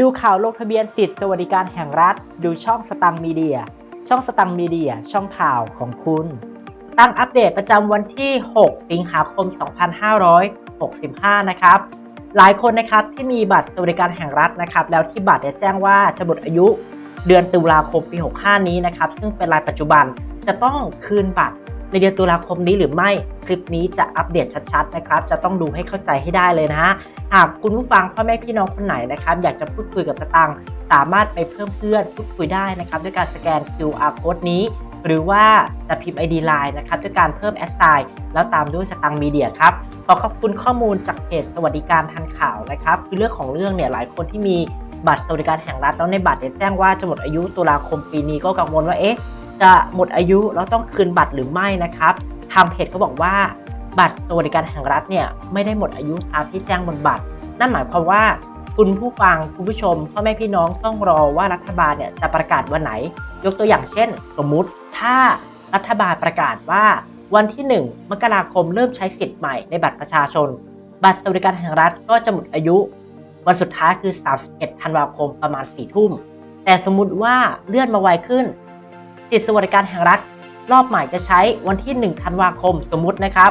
ดูข่าวลงทะเบียนสิทธิสวัสดิการแห่งรัฐ ดูช่องสตังมีเดีย ช่องสตังมีเดีย ช่องข่าวของคุณ ตั้งอัปเดตประจำวันที่ 6 สิงหาคม 2565 นะครับ หลายคนนะครับที่มีบัตรสวัสดิการแห่งรัฐนะครับ แล้วที่บัตรแจ้งว่าจะหมดอายุเดือนตุลาคมปี 65 นี้นะครับ ซึ่งเป็นรายปัจจุบันจะต้องคืนบัตร ในเดือนตุลาคมนี้หรือไม่ คลิปนี้จะอัปเดตชัดๆนะครับ จะต้องดูให้เข้าใจให้ได้เลยนะฮะหากคุณผู้ฟังพ่อแม่พี่น้องคนไหนนะครับ อยากจะพูดคุยกับสตังค์สามารถไปเพิ่มเพื่อนพูดคุยได้นะครับ ด้วยการสแกน QR code นี้ หรือว่าจะพิมพ์ ID Line นะครับ ด้วยการเพิ่มแอสไซน์แล้วตามด้วยสตังค์มีเดียครับขอขอบคุณข้อมูลจากเพจสวัสดิการทันข่าวนะครับคือเรื่องของเรื่องเนี่ยหลายคนที่มีบัตรสวัสดิการแห่งรัฐแล้วในบัตรเนี่ยแจ้งว่าจะหมดอายุตุลาคมปีนี้ก็กังวลว่าเอ๊ะ จะหมดอายุแล้วต้องคืนบัตรหรือไม่นะครับ ทางเพจก็บอกว่าบัตรสวัสดิการแห่งรัฐเนี่ยไม่ได้หมดอายุตามที่แจ้งบนบัตร นั่นหมายความว่าคุณผู้ฟังคุณผู้ชมพ่อแม่พี่น้องต้องรอว่ารัฐบาลเนี่ยจะประกาศวันไหน ยกตัวอย่างเช่น สมมุติถ้ารัฐบาลประกาศว่าวันที่ 1 มกราคมเริ่มใช้สิทธิ์ใหม่ในบัตรประชาชน บัตรสวัสดิการแห่งรัฐก็จะหมดอายุ วันสุดท้ายคือ 31 ธันวาคมประมาณ4ทุ่ม แต่สมมุติว่าเลื่อนมาไวขึ้น สิทธิสวัสดิการแห่งรัฐรอบใหม่จะใช้วันที่ 1 ธันวาคมสมมุตินะครับ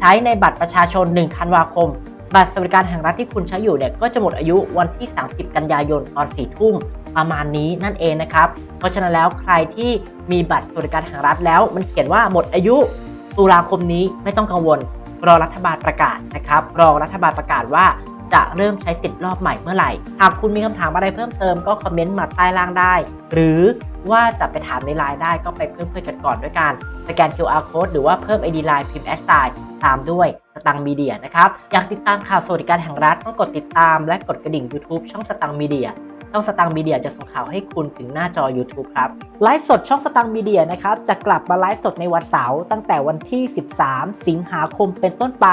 ใช้ในบัตรประชาชน 1 ธันวาคม บัตรสวัสดิการแห่งรัฐที่คุณใช้อยู่เนี่ยก็จะหมดอายุวันที่ 30 กันยายนตอน4ทุ่มประมาณนี้นั่นเองนะครับ เพราะฉะนั้นแล้วใครที่มีบัตรสวัสดิการแห่งรัฐแล้ว มันเขียนว่าหมดอายุตุลาคมนี้ไม่ต้องกังวล รอรัฐบาลประกาศนะครับ รอรัฐบาลประกาศว่า จะเริ่มใช้สิทธิ์รอบใหม่เมื่อไหร่ หากคุณมีคำถามอะไรเพิ่มเติมก็คอมเมนต์มาใต้ล่างได้ หรือว่าจะไปถามในไลน์ได้ก็ไปเพิ่มเพื่อนกันก่อนด้วยการสแกน QR code หรือว่าเพิ่ม ID Line พิมพ์แอดไซน์ตามด้วยสตังมีเดียนะครับ อยากติดตามข่าวสวัสดิการแห่งรัฐต้องกดติดตามและกดกระดิ่ง YouTube ช่องสตังมีเดียช่องสตังมีเดียจะส่งข่าวให้คุณถึงหน้าจอ YouTube ครับ ไลฟ์สดช่องสตังมีเดียนะครับ จะกลับมาไลฟ์สดในวันเสาร์ตั้งแต่วันที่ 13 สิงหาคมเป็นต้นไป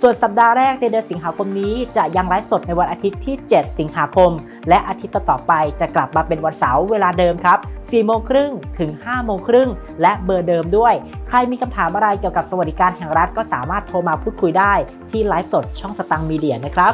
ส่วนสัปดาห์แรกในเดือนสิงหาคมนี้จะยังไลฟ์สดในวันอาทิตย์ที่ 7 สิงหาคม และอาทิตย์ต่อไปจะกลับมาเป็นวันเสาร์เวลาเดิมครับ4โมงครึ่งถึง5โมงครึ่งและเบอร์เดิมด้วย ใครมีคำถามอะไรเกี่ยวกับสวัสดิการแห่งรัฐก็สามารถโทรมาพูดคุยได้ที่ไลฟ์สดช่องสตังมีเดียนะครับ